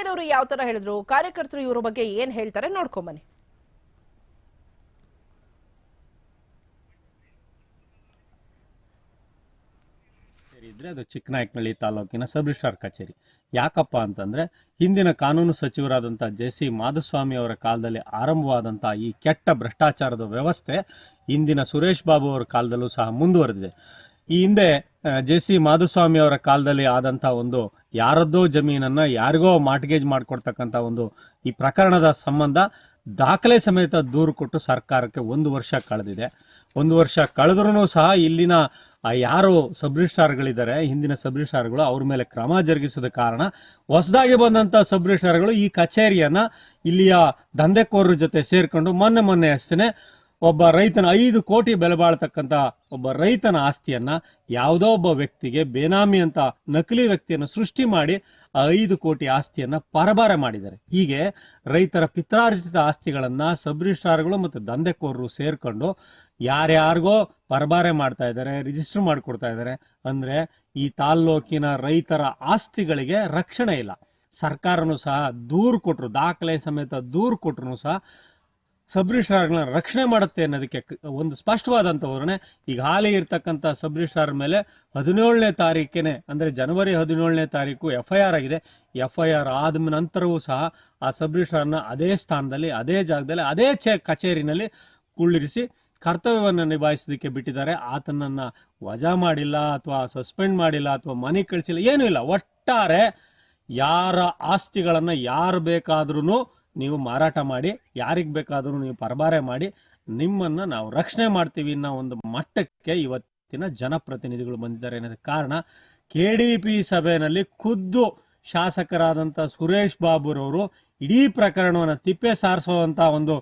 ಸಿದ್ದರಾಮಯ್ಯನವರು ಯಾವ ತರ ಹೇಳಿದ್ರು? ಕಾರ್ಯಕರ್ತರು ಇವರ ಬಗ್ಗೆ ಏನ್ ಹೇಳ್ತಾರೆ? ನೋಡ್ಕೊಂಬನ್ನಿ ಕಚೇರಿ ಇದ್ರೆ ಅದು ಚಿಕ್ಕನಾಯಕನಹಳ್ಳಿ ತಾಲೂಕಿನ ಸಬ್ ರಿಜಿಸ್ಟ್ರಾರ್ ಕಚೇರಿ. ಯಾಕಪ್ಪ ಅಂತಂದ್ರೆ ಹಿಂದಿನ ಕಾನೂನು ಸಚಿವರಾದಂತಹ ಜೆ ಸಿ ಮಾಧುಸ್ವಾಮಿ ಅವರ ಕಾಲದಲ್ಲಿ ಆರಂಭವಾದಂತಹ ಈ ಕೆಟ್ಟ ಭ್ರಷ್ಟಾಚಾರದ ವ್ಯವಸ್ಥೆ ಇಂದಿನ ಸುರೇಶ್ ಬಾಬು ಅವರ ಕಾಲದಲ್ಲೂ ಸಹ ಮುಂದುವರೆದಿದೆ. ಈ ಹಿಂದೆ ಜೆ ಸಿ ಮಾಧುಸ್ವಾಮಿ ಅವರ ಕಾಲದಲ್ಲಿ ಆದಂಥ ಒಂದು ಯಾರದ್ದೋ ಜಮೀನನ್ನ ಯಾರಿಗೋ ಮಾರ್ಟ್ಗೇಜ್ ಮಾಡಿಕೊಡ್ತಕ್ಕಂಥ ಒಂದು ಈ ಪ್ರಕರಣದ ಸಂಬಂಧ ದಾಖಲೆ ಸಮೇತ ದೂರು ಕೊಟ್ಟು ಸರ್ಕಾರಕ್ಕೆ ಒಂದು ವರ್ಷ ಕಳೆದಿದೆ. ಒಂದು ವರ್ಷ ಕಳೆದ್ರೂ ಸಹ ಇಲ್ಲಿನ ಯಾರು ಸಬ್ ಹಿಂದಿನ ಸಬ್ ಅವ್ರ ಮೇಲೆ ಕ್ರಮ ಜರುಗಿಸದ ಕಾರಣ ಹೊಸದಾಗಿ ಬಂದಂತ ಸಬ್ ಈ ಕಚೇರಿಯನ್ನ ಇಲ್ಲಿಯ ದಂಧೆಕೋರರ ಜೊತೆ ಸೇರಿಕೊಂಡು ಮೊನ್ನೆ ಮೊನ್ನೆ ಅಷ್ಟೇ ಒಬ್ಬ ರೈತನ ಐದು ಕೋಟಿ ಬೆಲೆ ಬಾಳ್ತಕ್ಕಂತ ಒಬ್ಬ ರೈತನ ಆಸ್ತಿಯನ್ನ ಯಾವುದೋ ಒಬ್ಬ ವ್ಯಕ್ತಿಗೆ ಬೇನಾಮಿ ಅಂತ ನಕಲಿ ವ್ಯಕ್ತಿಯನ್ನು ಸೃಷ್ಟಿ ಮಾಡಿ ಆ ಐದು ಕೋಟಿ ಆಸ್ತಿಯನ್ನ ಪರಬಾರೆ ಮಾಡಿದ್ದಾರೆ. ಹೀಗೆ ರೈತರ ಪಿತ್ರಾರ್ಜಿತ ಆಸ್ತಿಗಳನ್ನ ಸಬ್ ರಿಜಿಸ್ಟ್ರಾರ್ಗಳು ಮತ್ತು ದಂಧೆಕೋರರು ಸೇರ್ಕೊಂಡು ಯಾರ್ಯಾರಿಗೋ ಪರಬಾರೆ ಮಾಡ್ತಾ ಇದ್ದಾರೆ ರಿಜಿಸ್ಟರ್ ಮಾಡಿಕೊಡ್ತಾ ಇದ್ದಾರೆ ಅಂದ್ರೆ ಈ ತಾಲ್ಲೂಕಿನ ರೈತರ ಆಸ್ತಿಗಳಿಗೆ ರಕ್ಷಣೆ ಇಲ್ಲ. ಸರ್ಕಾರನು ಸಹ ದೂರು ಕೊಟ್ಟರು ದಾಖಲೆ ಸಮೇತ ದೂರು ಕೊಟ್ಟರು ಸಹ ಸಬ್ ರಕ್ಷಣೆ ಮಾಡುತ್ತೆ ಅನ್ನೋದಕ್ಕೆ ಒಂದು ಸ್ಪಷ್ಟವಾದಂಥ ವರ್ಣೆ ಈಗ ಹಾಲಿ ಇರ್ತಕ್ಕಂಥ ಸಬ್ ಮೇಲೆ ಹದಿನೇಳನೇ ತಾರೀಕಿನೇ ಅಂದರೆ ಜನವರಿ ಹದಿನೇಳನೇ ತಾರೀಕು ಎಫ್ ಐ ಆರ್ ಆಗಿದೆ. ಎಫ್ ಐ ಆರ್ ಆದ ನಂತರವೂ ಸಹ ಆ ಸಬ್ ಅದೇ ಸ್ಥಾನದಲ್ಲಿ, ಅದೇ ಜಾಗದಲ್ಲಿ, ಅದೇ ಚೆ, ಕಚೇರಿನಲ್ಲಿ ಕುಳ್ಳಿರಿಸಿ ಕರ್ತವ್ಯವನ್ನು ನಿಭಾಯಿಸೋದಕ್ಕೆ ಬಿಟ್ಟಿದ್ದಾರೆ. ಆತನನ್ನು ವಜಾ ಮಾಡಿಲ್ಲ ಅಥವಾ ಸಸ್ಪೆಂಡ್ ಮಾಡಿಲ್ಲ ಅಥವಾ ಮನೆ ಕಳಿಸಿಲ್ಲ, ಏನೂ ಇಲ್ಲ. ಒಟ್ಟಾರೆ ಯಾರ ಆಸ್ತಿಗಳನ್ನು ಯಾರು ಬೇಕಾದ್ರೂ ನೀವು ಮಾರಾಟ ಮಾಡಿ, ಯಾರಿಗೆ ಬೇಕಾದರೂ ನೀವು ಪರಬಾರೆ ಮಾಡಿ, ನಿಮ್ಮನ್ನ ನಾವು ರಕ್ಷಣೆ ಮಾಡ್ತೀವಿ ಅನ್ನೋ ಒಂದು ಮಟ್ಟಕ್ಕೆ ಇವತ್ತಿನ ಜನಪ್ರತಿನಿಧಿಗಳು ಬಂದಿದ್ದಾರೆ ಅನ್ನೋದಕ್ಕೆ ಕಾರಣ ಕೆ ಡಿ ಪಿ ಸಭೆಯಲ್ಲಿ ಖುದ್ದು ಶಾಸಕರಾದಂಥ ಸುರೇಶ್ ಬಾಬುರವರು ಇಡೀ ಪ್ರಕರಣವನ್ನು ತಿಪ್ಪೆ ಸಾರಿಸುವಂತ ಒಂದು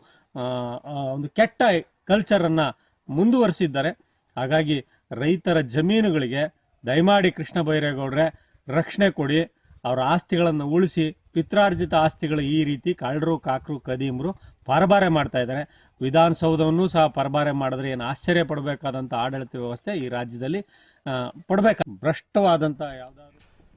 ಒಂದು ಕೆಟ್ಟ ಕಲ್ಚರನ್ನು ಮುಂದುವರಿಸಿದ್ದಾರೆ. ಹಾಗಾಗಿ ರೈತರ ಜಮೀನುಗಳಿಗೆ ದಯಮಾಡಿ ಕೃಷ್ಣ ಬೈರೇಗೌಡ್ರೆ ರಕ್ಷಣೆ ಕೊಡಿ, ಅವರ ಆಸ್ತಿಗಳನ್ನು ಉಳಿಸಿ ಪಿತ್ರಾರ್ಜಿತ ಆಸ್ತಿಗಳು ಈ ರೀತಿ ಕಳ್ಳರು, ಕಾಕರು ಕದೀಮರು ಪರಬಾರೆ ಮಾಡ್ತಾ ಇದ್ದಾರೆ. ವಿಧಾನಸೌಧವನ್ನು ಸಹ ಪರಬಾರೆ ಮಾಡಿದ್ರೆ ಏನು ಆಶ್ಚರ್ಯ ಪಡಬೇಕಾದಂಥ ಆಡಳಿತ ವ್ಯವಸ್ಥೆ ಈ ರಾಜ್ಯದಲ್ಲಿ ಪಡಬೇಕು ಭ್ರಷ್ಟವಾದಂಥ ಯಾವ್ದಾದ್ರು